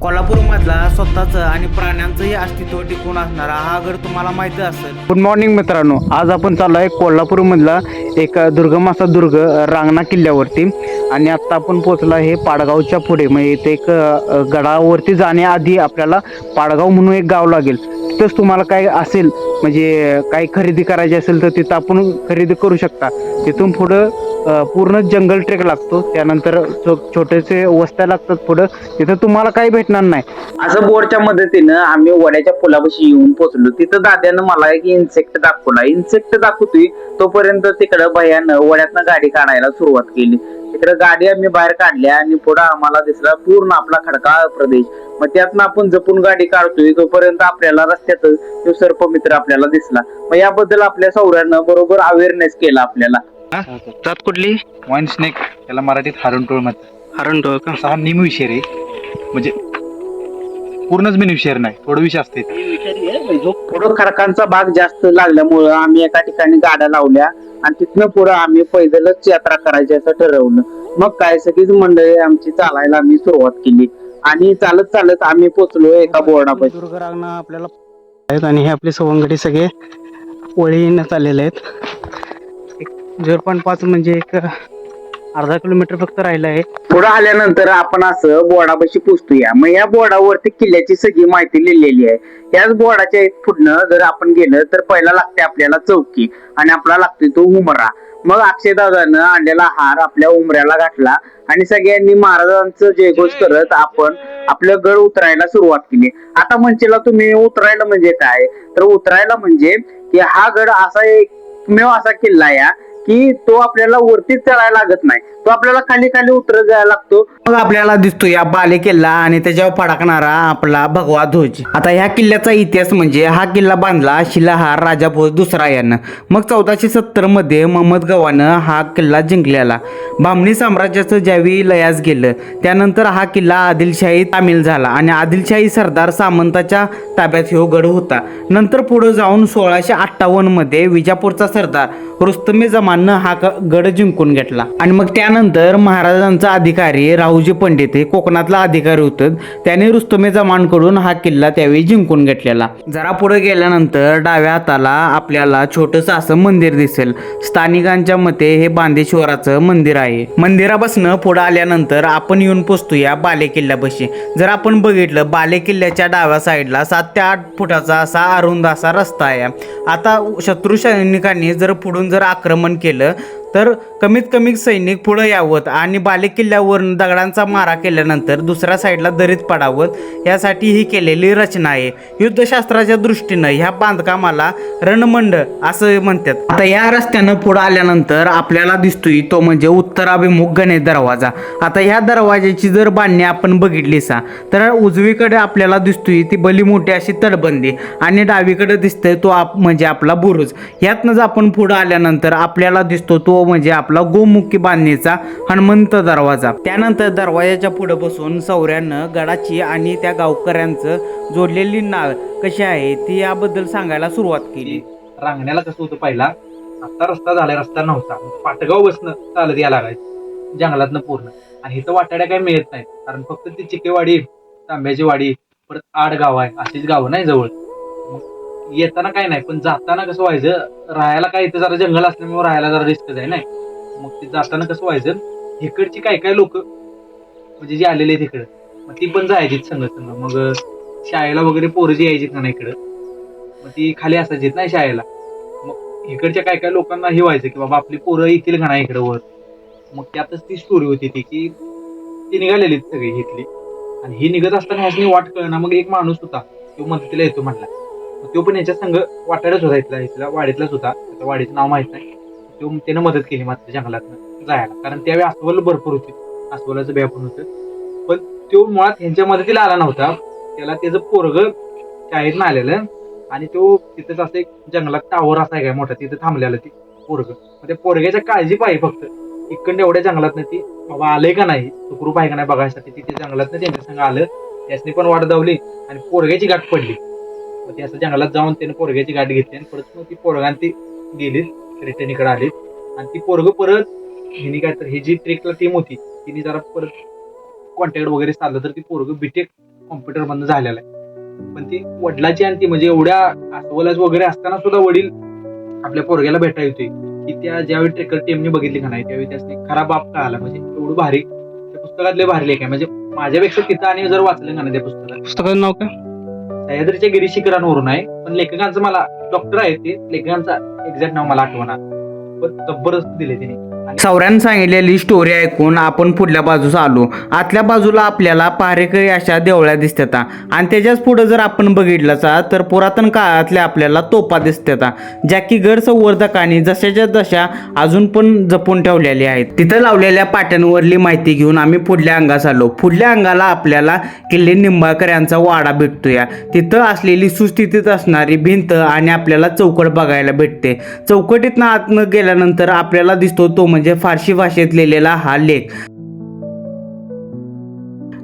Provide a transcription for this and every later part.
कोल्हापूरमधला स्वतःचं आणि प्राण्यांचंही अस्तित्व टिकून असणारा हा गड तुम्हाला माहिती असेल. गुड मॉर्निंग मित्रांनो. आज आपण चाललो आहे कोल्हापूरमधला एक दुर्गम असा दुर्ग रांगणा किल्ल्यावरती. आणि आत्ता आपण पोहोचलो आहे पाडगावच्या पुढे. म्हणजे इथे एक गडावरती जाण्याआधी आपल्याला पाडगाव म्हणून एक गाव लागेल. तिथंच तुम्हाला काय असेल म्हणजे काही खरेदी करायची असेल तर तिथं आपण खरेदी करू शकता. तिथून पुढं पूर्ण जंगल ट्रेक लागतो. त्यानंतर छोटेसे वस्त्या लागतात पुढं. तिथं तुम्हाला काही भेटणार नाही. असं बोर्डच्या मदतीनं आम्ही वड्याच्या पुलापाशी येऊन पोहोचलो तिथं दाद्यानं मला एक इन्सेक्ट दाखवला. इन्सेक्ट दाखवतोय तोपर्यंत तिकडं भयानं वड्यातनं गाडी काढायला सुरुवात केली. तिकडे गाडी आम्ही बाहेर काढल्या आणि पुढं आम्हाला दिसला पूर्ण आपला खडकाळ प्रदेश. मग त्यातनं आपण जपून गाडी काढतोय तोपर्यंत आपल्याला रस्त्यात तो सर्पमित्र आपल्याला दिसला. मग याबद्दल आपल्या सौऱ्यानं बरोबर अवेअरनेस केला आपल्याला. जात कुठली? वाईन स्नेक याला मराठीत हरणटोळ म्हणतात. हरण का? असा हा निमविषय रे. म्हणजे पूर्णच बिनविषय नाही थोडं विषय असते पुढं खडकांचा भाग जास्त लागल्यामुळं आम्ही एका ठिकाणी गाड्या लावल्या आणि तिथनं पुढं आम्ही पैदलच यात्रा करायची असं ठरवलं. मग काय सगळीच मंडळी आमची चालायला आम्ही सुरुवात केली. आणि चालत चालत आम्ही पोचलो एका बोर्डापाशी. दुर्ग रांगणा आपल्याला आहेत आणि हे आपले सवंगडी सगळे वळीनं चाललेले आहेत. झिरो पॉईंट पाच म्हणजे एक अर्धा किलोमीटर फक्त राहिलं आहे. पुढे आल्यानंतर आपण असं बोर्डापाशी पोचतोया मग या बोर्डावरती किल्ल्याची सगळी माहिती लिहिलेली आहे. याच बोर्डाच्या पुढनं जर आपण गेलं तर पहिला लागते आपल्याला चौकी आणि आपला लागतोय तो उमरा. मग अक्षयदादानं आणलेला हार आपल्या उमऱ्याला घातला आणि सगळ्यांनी महाराजांचं जयघोष करत आपण आपलं गड उतरायला सुरुवात केली. आता म्हणशीला तुम्ही उतरायला म्हणजे काय? तर उतरायला म्हणजे की हा गड असा एकमेव असा किल्ला आहे की तो आपल्याला वरतीच चढायला लागत नाही. तो आपल्याला खाली खाली उतरत जायला लागतो. मग आपल्याला दिसतो या बाले किल्ला आणि त्याच्यावर फडकणारा आपला भगवा ध्वज. आता ह्या किल्ल्याचा इतिहास म्हणजे हा किल्ला बांधला शिलाहार राजा भोज दुसरा यानं मग चौदाशे सत्तरमध्ये महम्मद गवानं हा किल्ला जिंकलेला. बामणी साम्राज्याचं ज्यावेळी लयास गेलं त्यानंतर हा किल्ला आदिलशाही तामील झाला आणि आदिलशाही सरदार सामंताच्या ताब्यात हो गड होता. नंतर पुढे जाऊन सोळाशे अठ्ठावन्नमध्ये विजापूरचा सरदार रुस्तमे जमाननं हा ग- गड जिंकून घेतला. आणि मग त्यानंतर महाराजांचा अधिकारी राहुल राहुजी पंडित हे कोकणातला अधिकारी होतं. त्याने रुस्तमे जमानकडून हा किल्ला त्यावेळी जिंकून घेतलेला. जरा पुढे गेल्यानंतर डाव्या हाताला आपल्याला छोटंसं असं मंदिर दिसेल. स्थानिकांच्या मते हे बांदेश्वराचं मंदिर आहे. मंदिरापासून पुढे आल्यानंतर आपण येऊन पोचतो या बाले किल्ल्यापाशी. जर आपण बघितलं बाले किल्ल्याच्या डाव्या साईडला सात ते आठ फुटाचा असा अरुंद असा रस्ता आहे. आता शत्रू सैनिकांनी जर पुढून जर आक्रमण केलं तर कमीत कमी सैनिक पुढं यावं आणि बालेकिल्ल्यावरून दगडांचा मारा केल्यानंतर दुसऱ्या साईडला दरीत पडावं यासाठी ही केलेली रचना आहे. युद्धशास्त्राच्या दृष्टीनं ह्या बांधकामाला रणमंड असं म्हणतात. आता या रस्त्यानं पुढं आल्यानंतर आपल्याला दिसतोय तो म्हणजे उत्तराभिमुख गणेश दरवाजा. आता ह्या दरवाजाची जर बांधणी आपण बघितली सा तर उजवीकडे आपल्याला दिसतोय ती भली मोठी अशी तटबंदी आणि डावीकडे दिसतोय तो आप म्हणजे आपला बुरुज. ह्यातनंच आपण पुढं आल्यानंतर आपल्याला दिसतो तो म्हणजे आपला गोमुखी बांधणीचा हनुमंत दरवाजा. त्यानंतर दरवाजाच्या पुढे बसून सौऱ्यानं गडाची आणि त्या गावकऱ्यांचं जोडलेली नाळ कशी आहे ती याबद्दल सांगायला सुरुवात केली. रांगण्याला कसं होतं पहिला आता रस्ता झाला रस्ता नव्हता. पाटगाव बसणं चालत या लागायचं जंगलातनं पूर्ण. आणि इथं वाटाड्या काही मिळत नाहीत कारण फक्त ती चिकेवाडी तांब्याची वाडी परत आड गाव आहे अशीच गावं नाही जवळ. येताना काय नाही पण जाताना कसं व्हायचं राहायला काय इथं जरा जंगल असल्यामुळे राहायला जरा रिस्क आहे नाही? मग ते जाताना कसं व्हायचं इकडची काय काय लोक म्हणजे जे आलेले आहेत इकडं मग ती पण जायची संघ संघ मग शाळेला वगैरे पोरं जी यायची ना इकडं मग ती खाली असायची ना शाळेला. मग इकडच्या काय काय लोकांना हे व्हायचं की बाबा आपली पोरं येतील घणा इकडं वर? मग त्यातच ती स्टोरी होती ती की ती निघालेली सगळी घेतली आणि ही निघत असताना ह्यासनी वाट कळना मग एक माणूस होता तो मदतीला येतो म्हटला तो पण याच्या संघ वाटायलाच होता इथला इथला वाडीतलाच होता. त्याचं वाडीचं नाव माहीत नाही. तो त्यानं मदत केली मात्र जंगलातनं जायला. कारण त्यावेळी अस्वल भरपूर होते. अस्वलाचं बे पण होतं. पण तो मुळात ह्यांच्या मदतीला आला नव्हता. त्याला त्याचं पोरग शाळेतनं आलेलं. आणि तो तिथंच असं एक जंगलात टावर असा आहे काय मोठा तिथं थांबलेला ती पोरग. मग त्या पोरग्याच्या काळजी पाहिजे फक्त. इकडनं एवढ्या जंगलात ती बाबा आलंय का नाही? सुखरूप आहे का नाही बघायसाठी? तिथे जंगलात त्यांच्या संग आलं. त्यासनी पण वाट दावली आणि पोरग्याची गाठ पडली. मग ते असं जंगलात जाऊन त्याने पोरग्याची गाठ घेतली आणि परत मग ती पोरगान ती गेली रिटर्न इकडे आली. आणि ती पोरग परत हिने काय तर ही जी ट्रेकला टीम होती तिने जरा परत कॉन्टॅक्ट वगैरे चाललं तर ती पोरग बीटेक कॉम्प्युटर बंद झालेला आहे. पण ती वडिलाची आणि ती म्हणजे एवढ्या अस्वलाच वगैरे असताना सुद्धा वडील आपल्या पोरग्याला भेटा येतोय. की त्या ज्यावेळी ट्रेकर टीमने बघितली का नाही त्यावेळी त्याने खरा बाप कळाला. म्हणजे एवढं भारी त्या पुस्तकातले भारी लेख आहे. म्हणजे माझ्यापेक्षा तिथं आणि जर वाचलं का नाही त्या पुस्तकात? पुस्तकाचं नाव काय? सह्याद्रीच्या गिरी शिखरांवरून आहे. पण लेखकांचं मला डॉक्टर आहे ते लेखकांचं एक्झॅक्ट नाव मला आठवणार. पण जबरदस्त दिले तिने. आणि सांगितलेली स्टोरी ऐकून आपण पुढल्या बाजूस आलो. आतल्या बाजूला आपल्याला पारेकरी अशा देवळ्या दिसतात. आणि त्याच्याच पुढं जर आपण बघितलं तर पुरातन काळातल्या आपल्याला तोपा दिसतात. ज्या की गड संवर्धकांनी जशाच्या तशा अजून पण जपून ठेवलेल्या आहेत. तिथं लावलेल्या पाट्यांवरली माहिती घेऊन आम्ही पुढल्या अंगास आलो. पुढल्या अंगाला आपल्याला किल्ले निंबाळकर यांचा वाडा भेटतोया. तिथं असलेली सुस्थितीत असणारी भिंत आणि आपल्याला चौकट बघायला भेटते. चौकटीतनं आतनं गेल्यानंतर आपल्याला दिसतो तो म्हणजे म्हणजे फारशी भाषेत लिहिलेला हा लेख.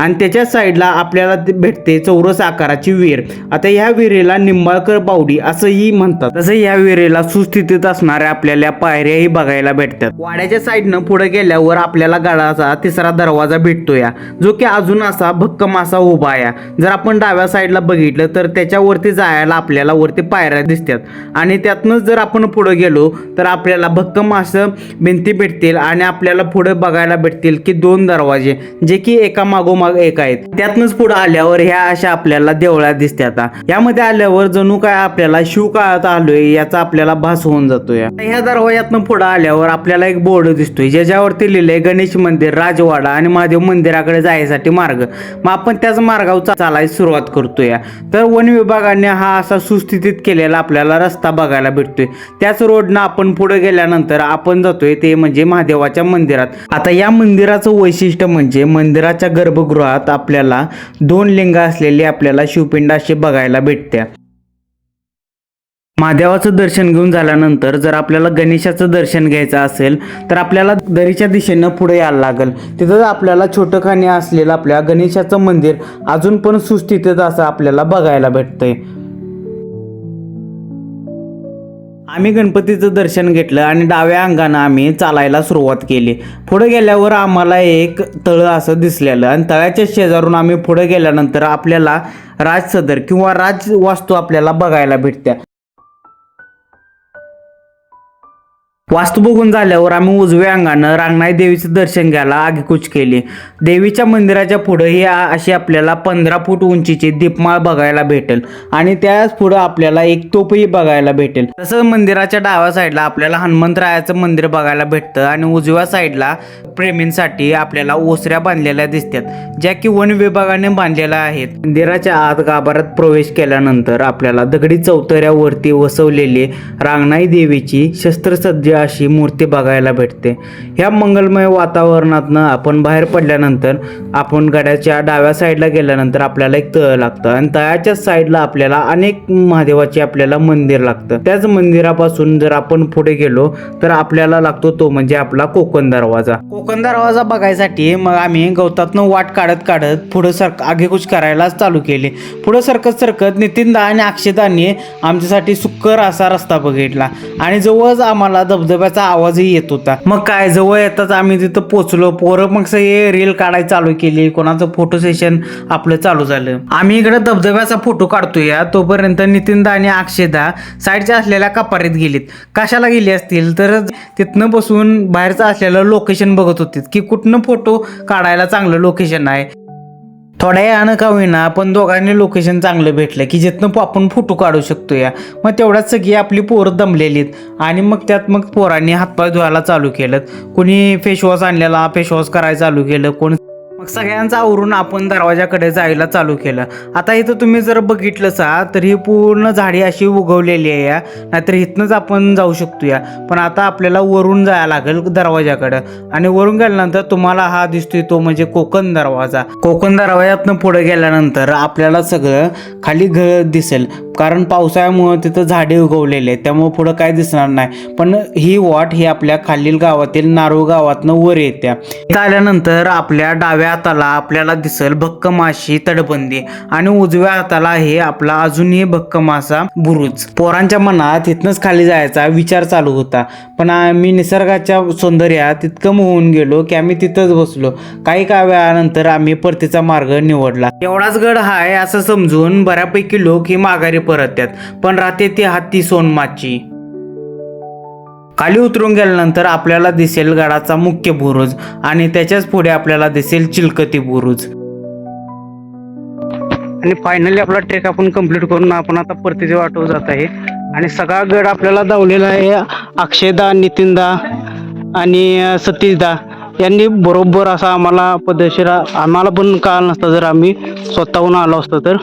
आणि त्याच्या साईडला आपल्याला ते भेटते चौरस आकाराची विहीर. आता ह्या विहिरीला निंबाळकर बावडी असंही म्हणतात. तसं ह्या विहिरीला सुस्थितीत असणाऱ्या आपल्याला पायऱ्याही बघायला भेटतात. वाड्याच्या साईडनं पुढे गेल्यावर आपल्याला गडाचा तिसरा दरवाजा भेटतोय जो की अजून असा भक्कम असा उभा आहे. जर आपण डाव्या साईडला बघितलं तर त्याच्यावरती जायला आपल्याला वरती पायऱ्या दिसतात. आणि त्यातनंच जर आपण पुढे गेलो तर आपल्याला भक्कम असं भिंती भेटतील आणि आपल्याला पुढे बघायला भेटतील की दोन दरवाजे जे की एका मागोमाग एक आहेत. त्यातनंच पुढे आल्यावर ह्या अशा आपल्याला देवळ्या दिसतात यामध्ये आल्यावर जणू काय आपल्याला शिवकाळात आलोय याचा आपल्याला भास होऊन जातोय. ह्या दरवाज्यातनं पुढे आल्यावर आपल्याला एक बोर्ड दिसतोय ज्याच्यावरती लिहिलंय गणेश मंदिर राजवाडा आणि महादेव मंदिराकडे जायसाठी मार्ग. मग आपण त्याच मार्गावर चालायला सुरुवात करतोय. तर वन विभागाने हा असा सुस्थितीत केलेला आपल्याला रस्ता बघायला भेटतोय. त्याच रोडनं आपण पुढे गेल्यानंतर आपण जातोय ते म्हणजे महादेवाच्या मंदिरात. आता या मंदिराचं वैशिष्ट्य म्हणजे मंदिराच्या गर्भगृह गर्भगृहात आपल्याला दोन लिंग असलेली आपल्याला शिवपिंड अशी बघायला भेटत्या. महादेवाचं दर्शन घेऊन झाल्यानंतर जर आपल्याला गणेशाचं दर्शन घ्यायचं असेल तर आपल्याला दरीच्या दिशेनं पुढे यायला लागेल. तिथं आपल्याला छोटं खाणी असलेलं आपल्या गणेशाचं मंदिर अजून पण सुस्थितीत असं आपल्याला बघायला भेटतंय. आम्ही गणपतीचं दर्शन घेतलं आणि डाव्या अंगानं आम्ही चालायला सुरुवात केली. पुढे गेल्यावर आम्हाला एक तळं असं दिसलेलं आणि तळ्याच्या शेजारून आम्ही पुढे गेल्यानंतर आपल्याला राजसदर किंवा राजवास्तू आपल्याला बघायला भेटत्या. वास्तू बघून झाल्यावर आम्ही उजव्या अंगानं रांगणाई देवीचं दर्शन घ्यायला आगेकूच केली. देवीच्या मंदिराच्या पुढं ही अशी आपल्याला पंधरा फूट उंचीची दीपमाळ बघायला भेटेल आणि त्याच पुढं आपल्याला एक तोपही बघायला भेटेल. तसंच मंदिराच्या डाव्या साईडला आपल्याला हनुमंतरायाचं मंदिर बघायला भेटतं आणि उजव्या साईडला प्रेमींसाठी आपल्याला ओसऱ्या बांधलेल्या दिसतात ज्या की वन विभागाने बांधलेल्या आहेत. मंदिराच्या आत गाभारात प्रवेश केल्यानंतर आपल्याला दगडी चौतऱ्यावरती वसवलेली रांगणाई देवीची शस्त्रसज्ज अशी मूर्ती बघायला भेटते. ह्या मंगलमय वातावरणातनं आपण बाहेर पडल्यानंतर आपण गड्याच्या डाव्या साईडला गेल्यानंतर आपल्याला एक तळ लागतं आणि तळाच्या साईडला आपल्याला अनेक महादेवाचे आपल्याला मंदिर लागतं. त्याच मंदिरापासून जर आपण पुढे गेलो तर आपल्याला लागतो तो म्हणजे आपला कोकण दरवाजा. कोकण दरवाजा बघायसाठी मग आम्ही गवतातनं वाट काढत काढत पुढे सरक आगेकूच करायलाच चालू केली. पुढे सरकत सरकत नितीनदा आणि अक्षतांनी आमच्यासाठी सुक्कर असा रस्ता बघितला आणि जवळच आम्हाला धबधब्याचा आवाजही येत होता. मग काय जवळ येताच आम्ही तिथं पोचलो पोरं मग हे रील काढायला चालू केली. कोणाचं फोटो सेशन आपलं चालू झालं. आम्ही इकडे धबधब्याचा फोटो काढतोय या तोपर्यंत नितीनदा आणि अक्षयदा साईडच्या असलेल्या कपारीत गेलीत. कशाला गेली असतील? तर तिथनं बसून बाहेरचं असलेलं लोकेशन बघत होते की कुठनं फोटो काढायला चांगलं लोकेशन आहे. थोड्या यानं का होईना पण दोघांनी लोकेशन चांगलं भेटलं की जिथनं आपण फोटो काढू शकतो या. मग तेवढ्यात सगळी आपली पोरं दमलेलीत आणि मग त्यात मग पोरांनी हातपाय धुवायला चालू केलं. कोणी फेसवॉश आणलेला फेसवॉश करायला चालू केलं कोण मग सगळ्यांचा आवरून आपण दरवाजाकडे जायला चालू केलं. आता इथं तुम्ही जर बघितलं सा तर ही पूर्ण झाडी अशी उगवलेली आहे या. नाहीतर इथनंच आपण जाऊ शकतो या. पण आता आपल्याला वरून जायला लागेल दरवाजाकडं. आणि वरून गेल्यानंतर तुम्हाला हा दिसतोय तो म्हणजे कोकण दरवाजा. कोकण दरवाजातनं पुढे गेल्यानंतर आपल्याला सगळं खाली घर दिसेल. कारण पावसाळ्यामुळे तिथं झाडे उगवलेले आहेत. त्यामुळे पुढं काय दिसणार नाही. पण ही वाट ही आपल्या खालील गावातील नारू गावातनं वर येत्या. इथं आल्यानंतर आपल्या डाव्या हाताला आपल्याला दिसल भक्कम अशी तटबंदी आणि उजव्या हाताला हे आपला अजूनही भक्कम असा बुरुज. पोरांच्या मनात इथनच खाली जायचा विचार चालू होता. पण आम्ही निसर्गाच्या सौंदर्यात इतकं मोहून गेलो की आम्ही तिथंच बसलो. काही काळ वेळानंतर आम्ही परतीचा मार्ग निवडला. एवढाच गड हाय असं समजून बऱ्यापैकी लोक ही माघारी परततात. पण राहते ती हाती सोनमाची. खाली उतरून गेल्यानंतर आपल्याला दिसेल गडाचा मुख्य बुरुज आणि त्याच्याच पुढे आपल्याला दिसेल चिलकती बुरुज. आणि फायनली आपला ट्रेक आपण कंप्लीट करून आपण आता परतीच्या वाटव जात आहे. आणि सगळा गड आपल्याला दावलेला आहे अक्षयदा नितीनदा आणि सतीशदा यांनी बरोबर असा आम्हाला पद्धतशीर आम्हाला पण कळालं नसतं जर आम्ही स्वतःहून आलो असतो तर.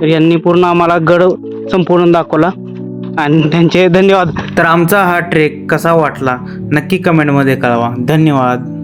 तर यांनी पूर्ण आम्हाला गड संपूर्ण दाखवला. आणि त्यांचे धन्यवाद. तर आमचा हा ट्रेक कसा वाटला? नक्की कमेंटमध्ये कळवा. धन्यवाद.